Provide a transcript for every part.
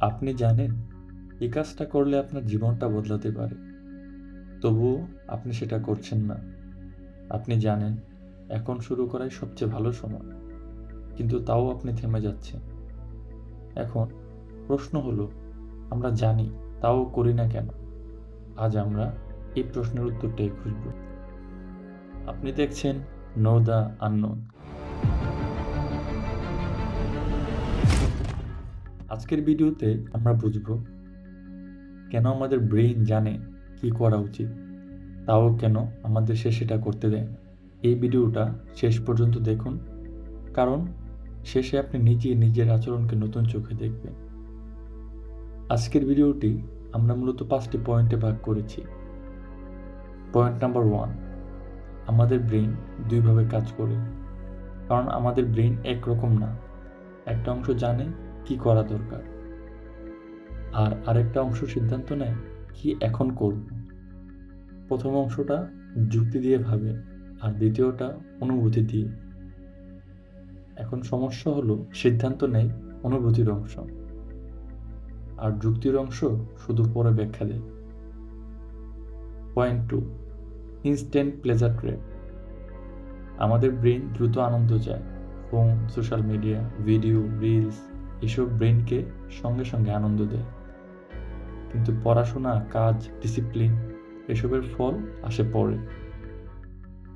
আপনি জানেন এই কাজটা করলে আপনার জীবনটা বদলাতে পারে। তবুও আপনি সেটা করছেন না। আপনি জানেন, এখন শুরু করাই সবচেয়ে ভালো সময়। কিন্তু তাও আপনি থেমে যাচ্ছেন। এখন প্রশ্ন হলো, আমরা জানি তাও করি না কেন? আজ আমরা এই প্রশ্নের উত্তরটাই খুঁজব। আপনি দেখছেন নো দ্য আননোন। আজকের ভিডিওতে আমরা বুঝব কেন আমাদের ব্রেইন জানে কি করা উচিত, তাও কেন আমাদের সে সেটা করতে দেয় না। এই ভিডিওটা শেষ পর্যন্ত দেখুন, কারণ শেষে আপনি নিজে নিজের আচরণকে নতুন চোখে দেখবেন। আজকের ভিডিওটি আমরা মূলত পাঁচটি পয়েন্টে ভাগ করেছি। পয়েন্ট নাম্বার ওয়ান, আমাদের ব্রেইন দুইভাবে কাজ করে। কারণ আমাদের ব্রেইন একরকম না, একটা অংশ জানে কি করা দরকার? আর আরেকটা অংশ সিদ্ধান্ত নেয়, কি এখন করব? প্রথম অংশটা যুক্তি দিয়ে ভাবে, আর দ্বিতীয়টা অনুভূতি দিয়ে। এখন সমস্যা হলো, সিদ্ধান্ত নেয় অনুভূতির অংশ। আর যুক্তির অংশ শুধু পরে ব্যাখ্যা দেয়। Point two instant pleasure trap আমাদের ব্রেন দ্রুত আনন্দ চায় phone social media video reels এসব ব্রেনকে সঙ্গে সঙ্গে আনন্দ দেয়। কিন্তু পড়াশোনা, কাজ ডিসিপ্লিন এসবের ফল আসে পরে।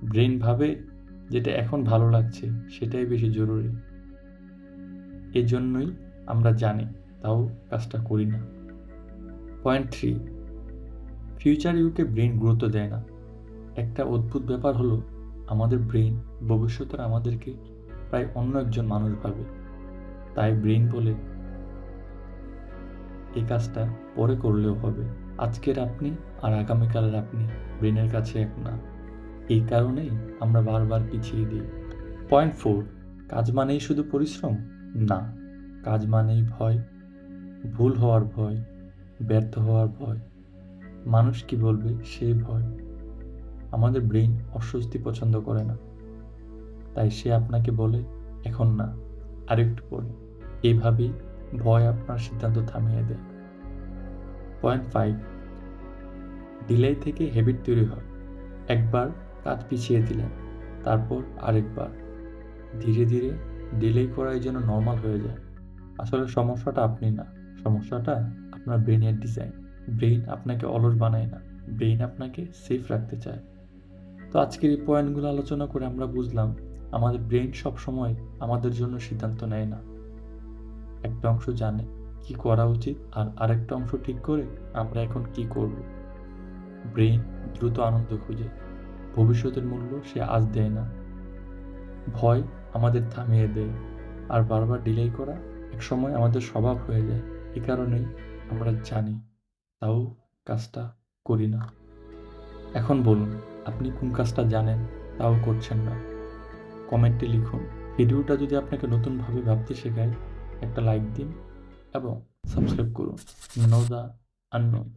ব্রেন ভাবে যেটা এখন ভালো লাগছে, সেটাই বেশি জরুরি। এই জন্যই আমরা জানি, তাও কাজটা করি না। পয়েন্ট থ্রি, ফিউচার ইউকে ব্রেন গুরুত্ব দেয় না। একটা অদ্ভুত ব্যাপার হলো, আমাদের ব্রেন ভবিষ্যতের আমাদেরকে প্রায় অন্য একজন মানুষ ভাবে। তাই ব্রেন বলে এই কাজটা পরে করলেও হবে। আজকের আপনি আর আগামীকালের আপনি ব্রেনের কাছে এক না। এই কারণেই আমরা বারবার পিছিয়ে দিই। পয়েন্ট ফোর, কাজ মানেই শুধু পরিশ্রম? না। কাজ মানেই ভয়। ভুল হওয়ার ভয়। ব্যর্থ হওয়ার ভয়। মানুষ কি বলবে সেই ভয়। আমাদের ব্রেইন অস্বস্তি পছন্দ করে না। তাই সে আপনাকে বলে, এখন না। আরেকটু পরে। এইভাবেই ভয় আপনার সিদ্ধান্ত থামিয়ে দেয়। পয়েন্ট ফাইভ ডিলে থেকে হ্যাবিট তৈরি হয়। একবার কাজ পিছিয়ে দিলেন, তারপর আরেকবার। ধীরে ধীরে ডিলে করাই যেন নর্মাল হয়ে যায়। আসলে সমস্যাটা আপনি না, সমস্যাটা আপনার ব্রেনের ডিজাইন ব্রেইন আপনাকে অলস বানায় না ব্রেইন আপনাকে সেফ রাখতে চায়। তো আজকের এই পয়েন্টগুলো আলোচনা করে আমরা বুঝলাম, আমাদের ব্রেইন সবসময় আমাদের জন্য সিদ্ধান্ত নেয় না। একটা অংশ জানে কি করা উচিত আর আরেকটা অংশ ঠিক করে আমরা এখন কি করব। ব্রেইন দ্রুত আনন্দ খুঁজে। ভবিষ্যতের মূল্য সে আজ দেয় না। ভয় আমাদের থামিয়ে দেয় আর বারবার ডিলে করা এক সময় আমাদের স্বভাব হয়ে যায়। এ কারণেই আমরা জানি তাও কাজটা করি না। এখন বলুন, আপনি কোন কাজটা জানেন তাও করছেন না। কমেন্টে লিখুন। ভিডিওটা যদি আপনাকে নতুনভাবে ভাবতে শেখায় একটা লাইক দিন এবং সাবস্ক্রাইব করুন। Know the unknown